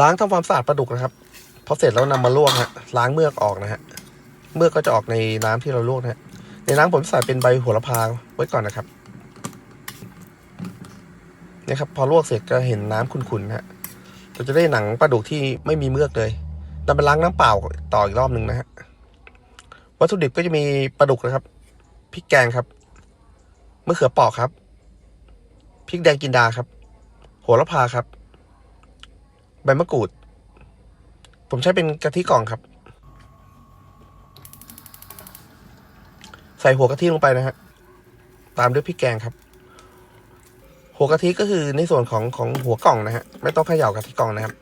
ล้างทำความสะอาดปลาดุกนะครับพอเสร็จแล้วนำมาลวกฮะล้างเมือกออกนะฮะเมือกก็จะออกในน้ำที่เราลวกนะฮะในน้ำผมใส่เป็นใบโหระพาไว้ก่อนนะครับนี่ครับพอลวกเสร็จก็เห็นน้ำขุ่นๆนะฮะเราจะได้หนังปลาดุกที่ไม่มีเมือกเลยนำไปล้างน้ำเปล่าต่ออีกรอบหนึ่งนะฮะวัตถุดิบก็จะมีปลาดุกนะครับพริกแกงครับมะเขือเปอกครับพริกแดงกินดาครับ โหระพาครับ มะกรูด ผมใช้เป็นกะทิกล่องครับ ใส่หัวกะทิลงไปนะฮะ ตามด้วยพริกแกงครับ หัวกะทิก็คือในส่วนของของหัวกล่องนะฮะ ไม่ต้องเขย่ากะทิกล่องนะครับ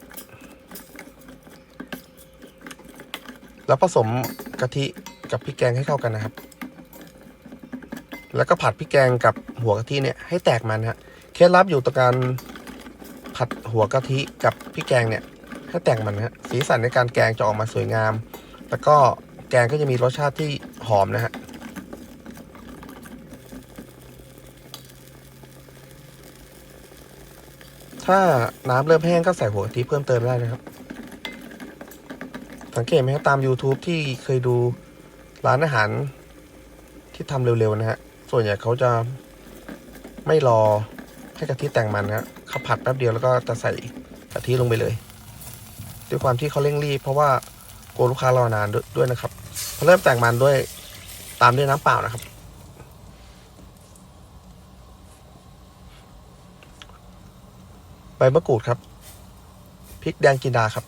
แล้วผสมกะทิกับพริกแกงให้เข้ากันนะครับ แล้วก็ผัดพริกแกงกับหัวกะทิเนี่ยให้แตกมันฮะ เคล็ดลับอยู่ตรงการ ผัดหัวกะทิกับพริกแกงเนี่ยให้แตกมันนะสีสันในการแกงจะออกมาสวยงาม แล้วก็แกงก็จะมีรสชาติที่หอมนะฮะถ้าน้ำเริ่มแห้งก็ใส่หัวกะทิเพิ่มเติมได้นะครับ สังเกตไหมครับตาม YouTube ที่เคยดูร้านอาหารที่ทำเร็วๆนะฮะ ส่วนใหญ่เขาจะไม่รอ ให้กะทิแต่งมันนะฮะเขาผัดแป๊บเดียวแล้วก็จะใส่กะทิลงไปเลย ด้วยความที่เขาเร่งรีบเพราะว่ากลัวลูกค้ารอนานด้วยด้วยนะครับพอเริ่มแต่งมันด้วยตามด้วยน้ำเปล่านะครับ ใบมะกรูดครับพริกแดงจินดาครับ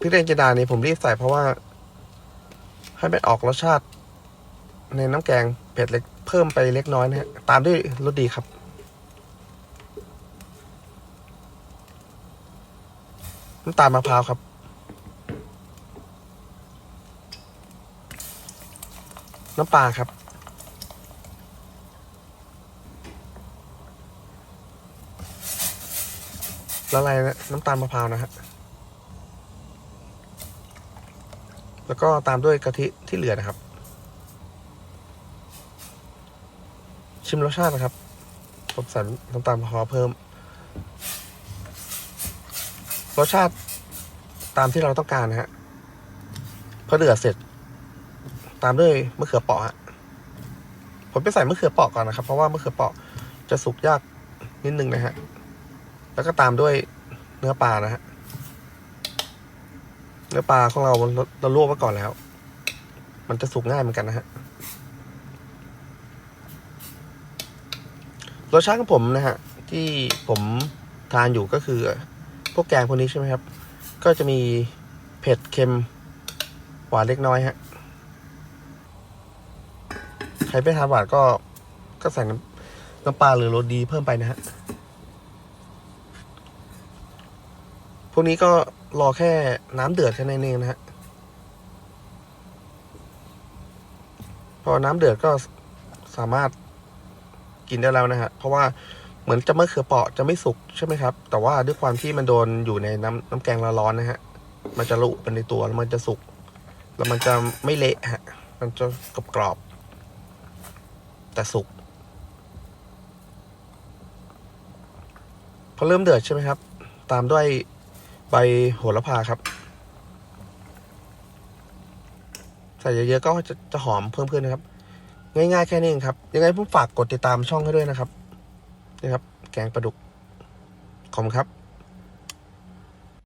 พริกแดงจินดานี่ผมรีบใส่เพราะว่า ให้มันออกรสชาติ ในน้ำแกงเผ็ดเล็กเพิ่มไปเล็กน้อยนะฮะตามด้วยรสดีครับ น้ำตาลมะพร้าวครับ น้ำปลาครับ ละลายนะน้ำตาลมะพร้าวนะฮะ แล้วก็ตามด้วยกะทิที่เหลือนะครับ ชิมรสชาตินะครับผมใส่น้ำตาลมะพร้าวเพิ่ม รสชาติตามที่เราต้องการนะฮะพอเดือดเสร็จ ตามด้วยมะเขือเปราะฮะผมไปใส่มะเขือเปราะก่อนนะครับ เพราะว่ามะเขือเปราะจะสุกยากนิดนึงนะฮะ แล้วก็ตามด้วยเนื้อปลานะฮะ เนื้อปลาของเราเราเราลวกไว้ก่อนแล้ว มันจะสุกง่ายเหมือนกันนะฮะ รสชาติของผมนะฮะ ที่ผมทานอยู่ก็คือ พวกแกงพวกนี้ใช่ไหมครับ ก็จะมีเผ็ดเค็มหวานเล็กน้อยฮะใครไม่ทานหวานก็ก็ใส่น้ำน้ำปลาหรือโรสดีเพิ่มไปนะฮะพวกนี้ก็รอแค่น้ำเดือดแค่นั้นเองนะฮะพอน้ำเดือดก็สามารถกินได้แล้วนะฮะเพราะว่า มือนจะมะเขือเปราะจะไม่สุกใช่ไหมครับ แต่ว่าด้วยความที่มันโดนอยู่ในน้ำน้ำแกงร้อนๆนะฮะ มันจะลุเป็นในตัวแล้วมันจะสุก แล้วมันจะไม่เละฮะ มันจะกรอบๆแต่สุกพอเริ่มเดือดใช่ไหมครับ ตามด้วยใบโหระพาครับ ใส่เยอะๆก็จะจะหอมเพิ่มขึ้นนะครับ ง่ายๆแค่นี้เองครับ ยังไงผมฝากกดติดตามช่องให้ด้วยนะครับ นี่ครับ แกงปลาดุกขอบคุณครับ